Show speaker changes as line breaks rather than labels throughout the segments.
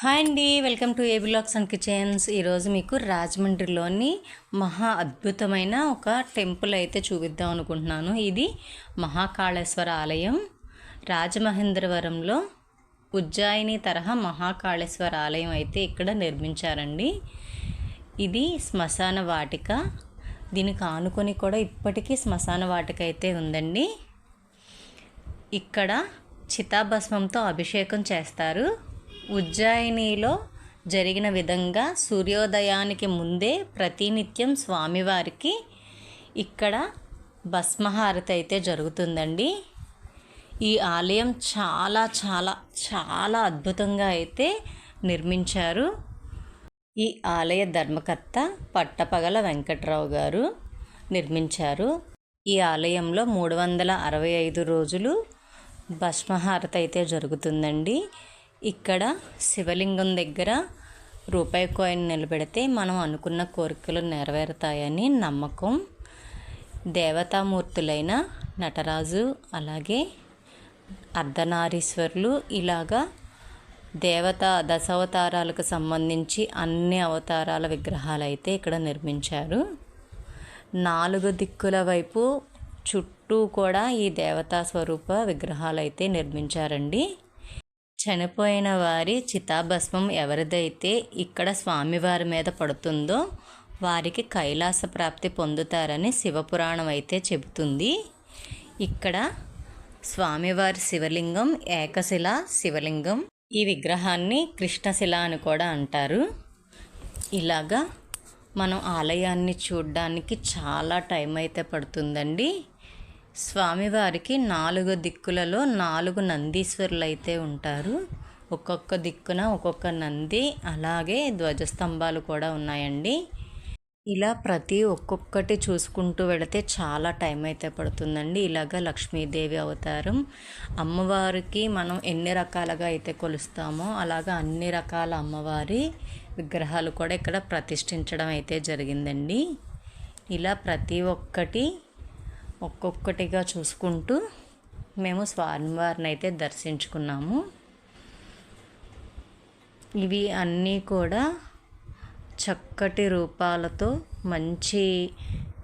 Hi అండి welcome to A blogs and kitchens. ఈరోజు మీకు రాజమండ్రిలోని మహా అద్భుతమైన ఒక టెంపుల్ అయితే చూపిద్దాం అనుకుంటున్నాను. ఇది మహాకాళేశ్వర ఆలయం. రాజమహేంద్రవరంలో ఉజ్జాయిని తరహా మహాకాళేశ్వర ఆలయం అయితే ఇక్కడ నిర్మించారండి. ఇది శ్మశాన వాటిక. దీనికి ఆనుకొని కూడా ఇప్పటికీ శ్మశాన వాటిక అయితే ఉందండి. ఇక్కడ చితాభస్మంతో అభిషేకం చేస్తారు. ఉజ్జాయినిలో జరిగిన విధంగా సూర్యోదయానికి ముందే ప్రతినిత్యం స్వామివారికి ఇక్కడ భస్మహారతి అయితే జరుగుతుందండి. ఈ ఆలయం చాలా చాలా చాలా అద్భుతంగా అయితే నిర్మించారు. ఈ ఆలయ ధర్మకర్త పట్టపగల వెంకట్రావు గారు నిర్మించారు. ఈ ఆలయంలో మూడు వందల అరవై ఐదు రోజులు భస్మహారతి అయితే జరుగుతుందండి. ఇక్కడ శివలింగం దగ్గర రూపాయి కాయిన్ నిలబెడితే మనం అనుకున్న కోరికలు నెరవేరుతాయని నమ్మకం. దేవతామూర్తులైన నటరాజు అలాగే అర్ధనారీశ్వరులు ఇలాగా దేవత దశావతారాలకు సంబంధించి అన్ని అవతారాల విగ్రహాలు అయితే ఇక్కడ నిర్మించారు. నాలుగు దిక్కుల వైపు చుట్టూ కూడా ఈ దేవతా స్వరూప విగ్రహాలు అయితే నిర్మించారండి. చనిపోయిన వారి చితాభస్మం ఎవరిదైతే ఇక్కడ స్వామివారి మీద పడుతుందో వారికి కైలాస ప్రాప్తి పొందుతారని శివపురాణం అయితే చెబుతుంది. ఇక్కడ స్వామివారి శివలింగం ఏకశిల శివలింగం ఈ విగ్రహాన్ని కృష్ణశిల అని కూడా అంటారు. ఇలాగా మనం ఆలయాన్ని చూడడానికి చాలా టైం అయితే పడుతుందండి. స్వామివారికి నాలుగు దిక్కులలో నాలుగు నందీశ్వరులు అయితే ఉంటారు. ఒక్కొక్క దిక్కున ఒక్కొక్క నంది అలాగే ధ్వజస్తంభాలు కూడా ఉన్నాయండి. ఇలా ప్రతి ఒక్కొక్కటి చూసుకుంటూ వెళితే చాలా టైం అయితే పడుతుందండి. ఇలాగ లక్ష్మీదేవి అవతారం. అమ్మవారికి మనం ఎన్ని రకాలుగా అయితే కొలుస్తామో అలాగా అన్ని రకాల అమ్మవారి విగ్రహాలు కూడా ఇక్కడ ప్రతిష్ఠించడం అయితే జరిగిందండి. ఇలా ప్రతి ఒక్కటి ఒక్కొక్కటిగా చూసుకుంటూ మేము స్వామివారిని అయితే దర్శించుకున్నాము. ఇవి అన్నీ కూడా చక్కటి రూపాలతో మంచి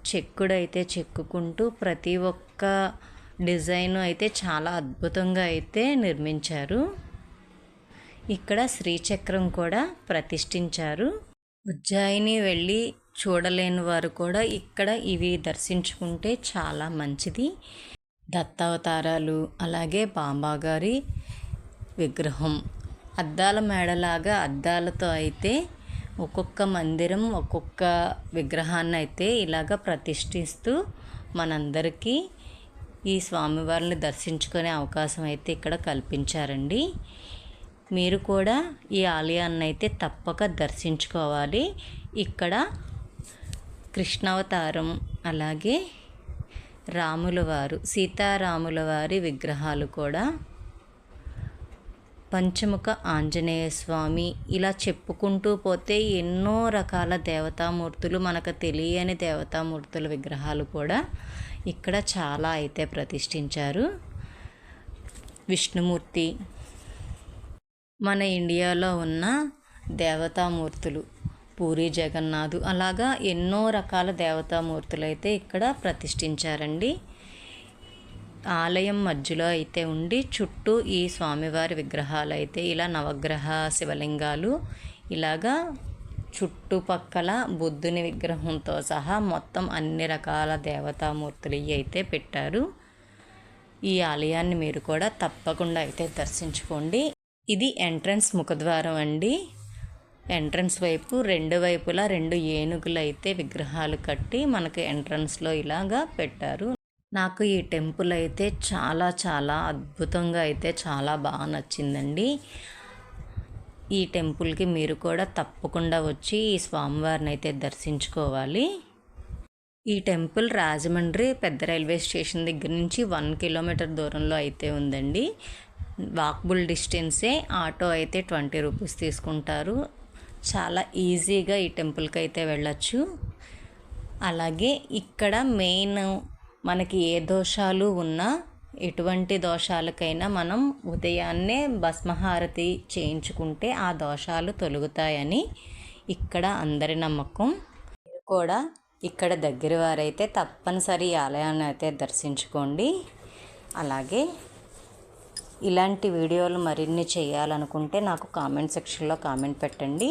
చెక్కుడైతే చెక్కుకుంటూ ప్రతి ఒక్క డిజైన్ అయితే చాలా అద్భుతంగా అయితే నిర్మించారు. ఇక్కడ శ్రీచక్రం కూడా ప్రతిష్ఠించారు. ఉజ్జాయిని వెళ్ళి చూడలేని వారు కూడా ఇక్కడ ఇవి దర్శించుకుంటే చాలా మంచిది. దత్తావతారాలు అలాగే బాంబాగారి విగ్రహం. అద్దాల మేడలాగా అద్దాలతో అయితే ఒక్కొక్క మందిరం ఒక్కొక్క విగ్రహాన్ని అయితే ఇలాగ ప్రతిష్ఠిస్తూ మనందరికీ ఈ స్వామివారిని దర్శించుకునే అవకాశం అయితే ఇక్కడ కల్పించారండి. మీరు కూడా ఈ ఆలయాన్ని అయితే తప్పక దర్శించుకోవాలి. ఇక్కడ కృష్ణావతారం అలాగే రాముల వారు సీతారాముల వారి విగ్రహాలు కూడా పంచముఖ ఆంజనేయ స్వామి ఇలా చెప్పుకుంటూ పోతే ఎన్నో రకాల దేవతామూర్తులు మనకు తెలియని దేవతామూర్తుల విగ్రహాలు కూడా ఇక్కడ చాలా అయితే ప్రతిష్ఠించారు. విష్ణుమూర్తి మన ఇండియాలో ఉన్న దేవతామూర్తులు పూరి జగన్నాథు. అలాగా ఎన్నో రకాల దేవతామూర్తులు అయితే ఇక్కడ ప్రతిష్ఠించారండి. ఆలయం మధ్యలో అయితే ఉండి చుట్టూ ఈ స్వామివారి విగ్రహాలు అయితే ఇలా నవగ్రహ శివలింగాలు ఇలాగా చుట్టుపక్కల బుద్ధుని విగ్రహంతో సహా మొత్తం అన్ని రకాల దేవతామూర్తులు అయితే పెట్టారు. ఈ ఆలయాన్ని మీరు కూడా తప్పకుండా అయితే దర్శించుకోండి. ఇది ఎంట్రన్స్ ముఖద్వారం అండి. ఎంట్రన్స్ వైపు రెండు వైపులా రెండు ఏనుగులు అయితే విగ్రహాలు కట్టి మనకు ఎంట్రన్స్లో ఇలాగా పెట్టారు. నాకు ఈ టెంపుల్ అయితే చాలా చాలా అద్భుతంగా అయితే చాలా బాగా నచ్చిందండి. ఈ టెంపుల్కి మీరు కూడా తప్పకుండా వచ్చి ఈ స్వామివారిని అయితే దర్శించుకోవాలి. ఈ టెంపుల్ రాజమండ్రి పెద్ద రైల్వే స్టేషన్ దగ్గర నుంచి వన్ కిలోమీటర్ దూరంలో అయితే ఉందండి. వాక్బుల్ డిస్టెన్సే ఆటో అయితే ట్వంటీ రూపీస్ తీసుకుంటారు. చాలా ఈజీగా ఈ టెంపుల్కి అయితే వెళ్ళచ్చు. అలాగే ఇక్కడ మెయిన్ మనకి ఏ దోషాలు ఉన్నా ఎటువంటి దోషాలకైనా మనం ఉదయాన్నే భస్మహారతి చేయించుకుంటే ఆ దోషాలు తొలుగుతాయని ఇక్కడ అందరి నమ్మకం. మీరు కూడా ఇక్కడ దగ్గర వారైతే తప్పనిసరి ఈ ఆలయాన్ని అయితే దర్శించుకోండి. అలాగే ఇలాంటి వీడియోలు మరిన్ని చేయాలనుకుంటే నాకు కామెంట్ సెక్షన్లో కామెంట్ పెట్టండి.